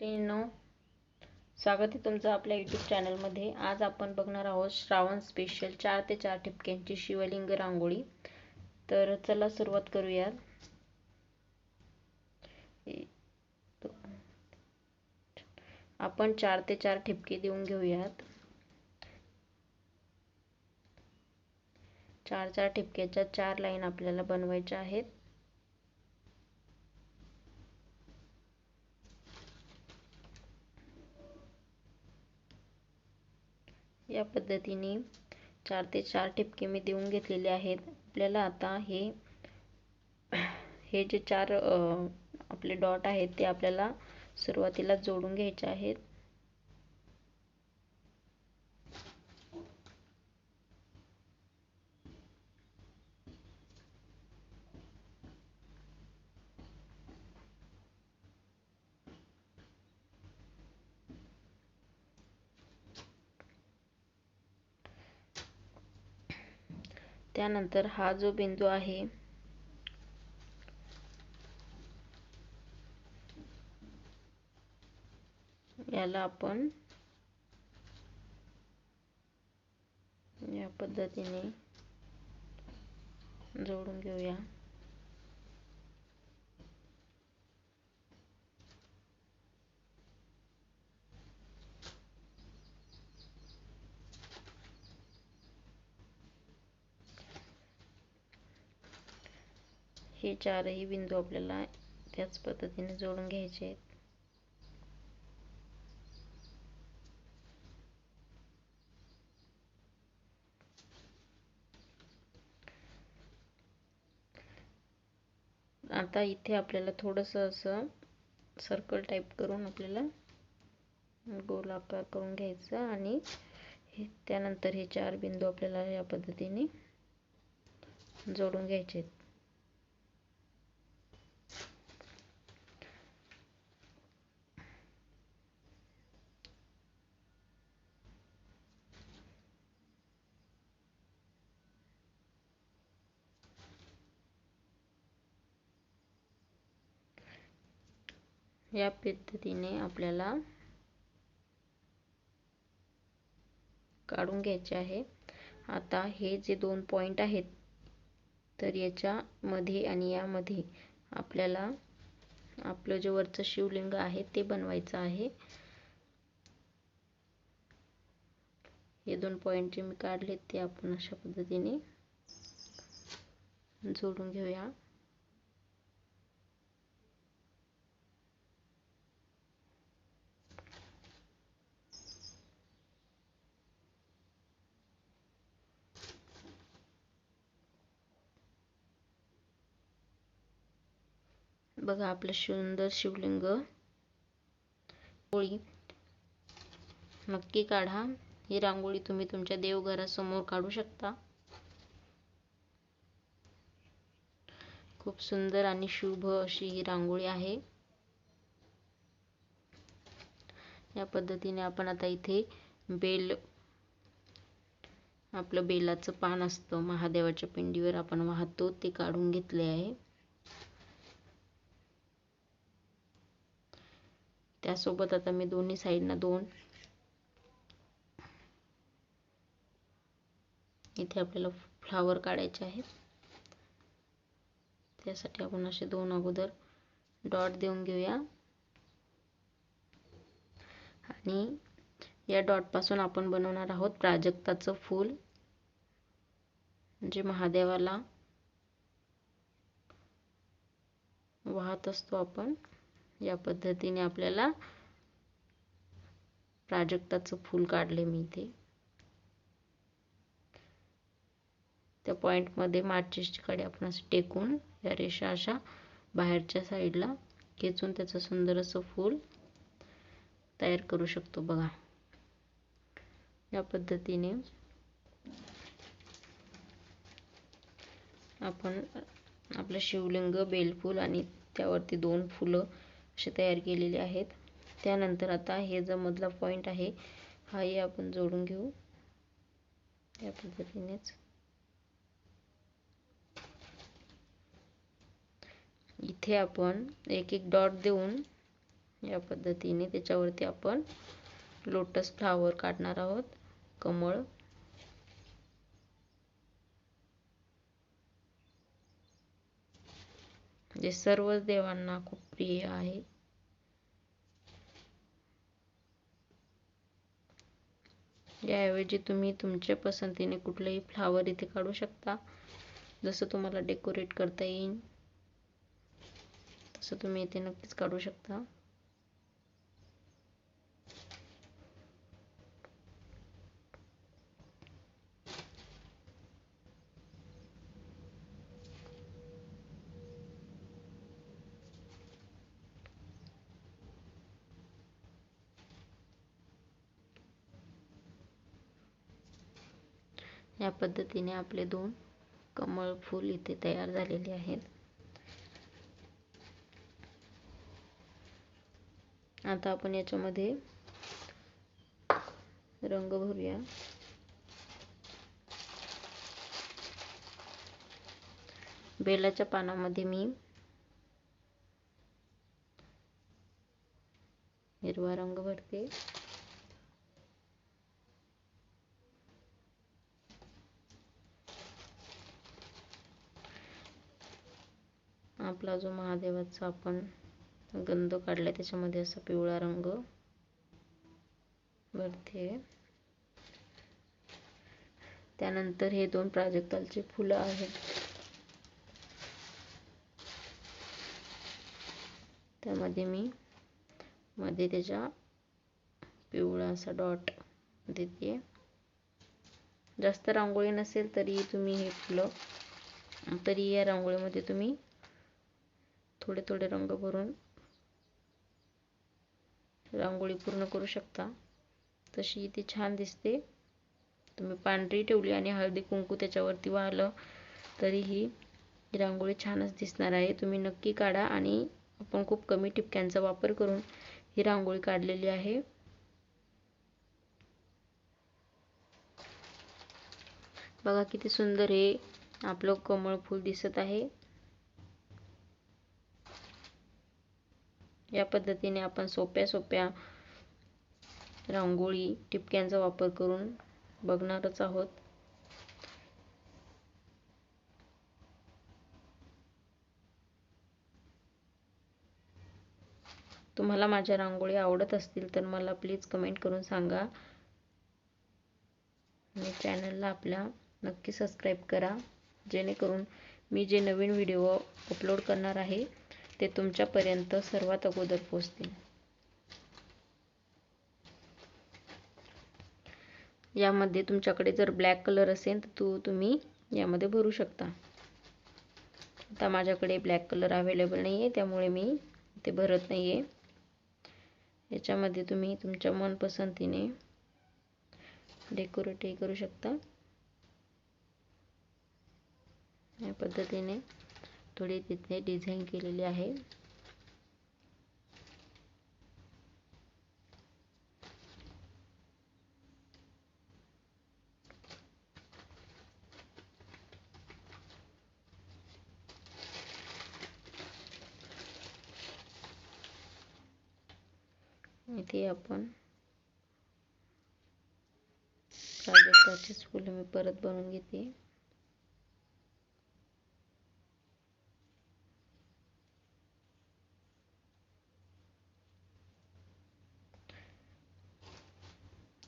मैत्रिणींनो स्वागत आहे तुमचं आपल्या यूट्यूब चॅनलमध्ये आज आपण बघणार आहोत श्रावण स्पेशल चार ते चार ठिपक्यांची शिवलिंग रांगोळी. तर चला सुरुवात करूयात आपण चार ते चार ठिपके देऊन घेऊयात. चार चार ठिपक्याच्या चार लाईन आपल्याला बनवायच्या आहेत या पद्धतीने चार ते चार ठिपके मी देऊन घेतलेले आहेत. आपल्याला आता हे हे जे चार आपले डॉट आहेत ते आपल्याला सुरुवातीला जोडून घ्यायचे आहेत. त्यानंतर हा जो बिंदू आहे याला आपण या पद्धतीने जोडून घेऊया. हे चारही बिंदू आपल्याला त्याच पद्धतीने जोडून घ्यायचे आहेत. आता इथे आपल्याला थोडंसं असं सर्कल टाईप करून आपल्याला गोल आकार करून घ्यायचा आणि हे त्यानंतर हे चार बिंदू आपल्याला या पद्धतीने जोडून घ्यायचे आहेत. या पद्धतीने आपल्याला काढून घ्यायचे आहे. आता हे जे दोन पॉइंट आहेत तर याच्यामध्ये आणि यामध्ये आपल्याला आपलं जे वरचं शिवलिंग आहे ते बनवायचं आहे. हे दोन पॉइंट जे मी काढले ते आपण अशा पद्धतीने जोडून घेऊया. बघा आपलं सुंदर शिवलिंग. रांगोळी नक्की काढा. ही रांगोळी तुम्ही तुमच्या देवघरासमोर काढू शकता. खूप सुंदर आणि शुभ अशी ही रांगोळी आहे. या पद्धतीने आपण आता इथे बेल आपलं बेलाचं पान असतं. महादेवाच्या पिंडीवर आपण वाहतो ते काढून घेतले आहे. त्यासोबत आता मी दोन्ही साईडना दोन. इथे आपल्याला फ्लावर काढायचे आहेत. त्यासाठी आपण असे दोन अगोदर डॉट देऊन घेऊया. आणि या डॉटपासून आपण बनवणार आहोत प्राजक्ताचं फूल. जे महादेवाला वाहत असतो आपण. या पद्धतीने आपल्याला प्राजक्ताचं फूल काढले मी इथे. त्या पॉईंटमध्ये कडे आपण असं टेकून या रेषा अशा बाहेरच्या साईडला खेचून त्याचं सुंदर असं फूल तयार करू शकतो बघा. या पद्धतीने आपण आपलं शिवलिंग बेलफूल आणि त्यावरती दोन फुलं असे तयार केलेले आहेत. त्यानंतर आता हे जो मधला पॉईंट आहे हाही आपण जोडून घेऊ. या पद्धतीनेच. इथे आपण एक एक डॉट देऊन या पद्धतीने त्याच्यावरती आपण लोटस फ्लावर काढणार आहोत. कमळ. जे सर्व देवांना खूप प्रिय आहे. याऐवजी तुम्ही तुमच्या पसंतीने कुठलंही फ्लावर इथे काढू शकता. जसं तुम्हाला डेकोरेट करता येईल तसं तुम्ही इथे नक्कीच काढू शकता. या पद्धतीने आपले दोन कमळ फूल इथे तयार झालेले आहेत. आता आपण याच्यामध्ये रंग भरूया. बेलाच्या पानामध्ये मी आपला जो महादेवाचा आपण गंध काढलाय त्याच्यामध्ये असा पिवळा रंग भरते. त्यानंतर हे दोन प्राजक्तालचे फुलं आहेत. त्यामध्ये मी मध्ये त्याच्या पिवळा असा डॉट देते. जास्त रांगोळी नसेल तरी तुम्ही हे फुलं तरी या रांगोळीमध्ये तुम्ही थोडे थोडे रंग भरून रांगोळी पूर्ण करू शकता. तशी ती छान दिसते. तुम्ही पांढरी ठेवली आणि हळदी कुंकू त्याच्यावरती वाहलं तरीही रांगोळी छानच दिसणार आहे. तुम्ही नक्की काढा आणि आपण खूप कमी टिपक्यांचा वापर करून ही रांगोळी काढलेली आहे. बघा किती सुंदर हे आपलं कमळ फूल दिसत आहे. या पद्धतीने आपण सोप्या सोप्या रांगोळी टिपक्यांचा वापर करून बघणारच आहोत. तुम्हाला माझ्या रांगोळी आवडत असतील तर मला प्लीज कमेंट करून सांगा. आणि चॅनलला आपल्या नक्की सबस्क्राईब करा. जेणेकरून मी जे नवीन व्हिडिओ अपलोड करणार आहे ते तुमच्यापर्यंत सर्वात अगोदर पोचतील यामध्ये तुमच्याकडे जर ब्लॅक कलर असेल तर तू तुम्ही यामध्ये भरू शकता. आता माझ्याकडे ब्लॅक कलर अवेलेबल नाही आहे त्यामुळे मी ते भरत नाही आहे याच्यामध्ये तुम्ही तुमच्या मनपसंतीने डेकोरेटही करू शकता. या पद्धतीने. थोडी तिथे डिझाईन केलेली आहे. इथे आपण प्राजक्ताचीच फुलं मी परत बनवून घेते.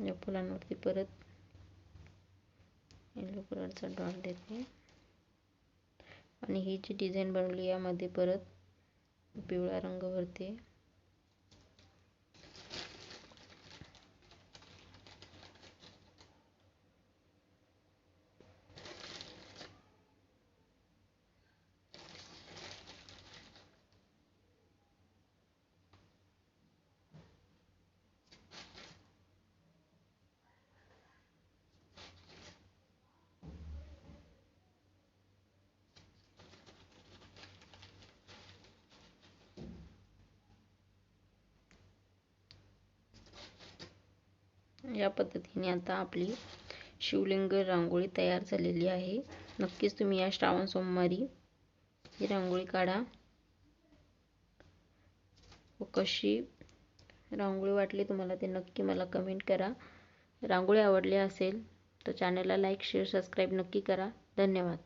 या फुलांवरती परत येलो कलरचा डॉट देते. आणि ही जी डिझाईन बनवली यामध्ये परत पिवळा रंग भरते. या पद्धतीने आता आपली शिवलिंग रांगोळी तयार झालेली आहे. नक्कीच तुम्ही या श्रावण सोमवारी ही रांगोळी काढा. व कशी रांगोळी वाटली तुम्हाला ते नक्की मला कमेंट करा. रांगोळी आवडली असेल तर चॅनलला लाईक शेअर सबस्क्राईब नक्की करा. धन्यवाद.